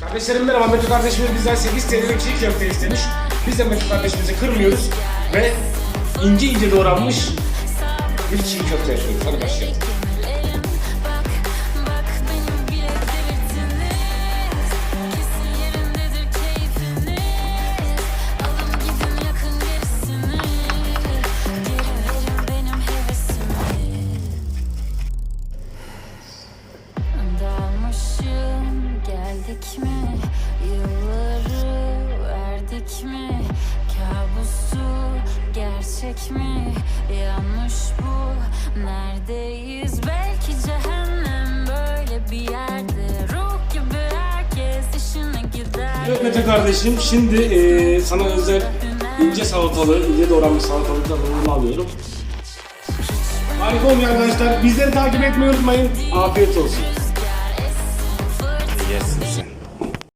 Kardeşlerim merhaba. Meto kardeşimiz bizden 8 TL'lik çiğ köfte istemiş. Biz de Meto kardeşimizi kırmıyoruz ve ince ince doğranmış bir çiğ köfte yapıyoruz. Hadi başlayalım. gerçek mi? Yanlış bu Neredeyiz? Belki cehennem böyle bir yerde Ruh gibi herkes işine gider Evet Mete kardeşim şimdi e, sana özel ince salatalı, ince doğranmış salatalıkla bunu alıyorum. Harika olmuyor arkadaşlar. Bizleri takip etmeyi unutmayın. Afiyet olsun. Yesin sen.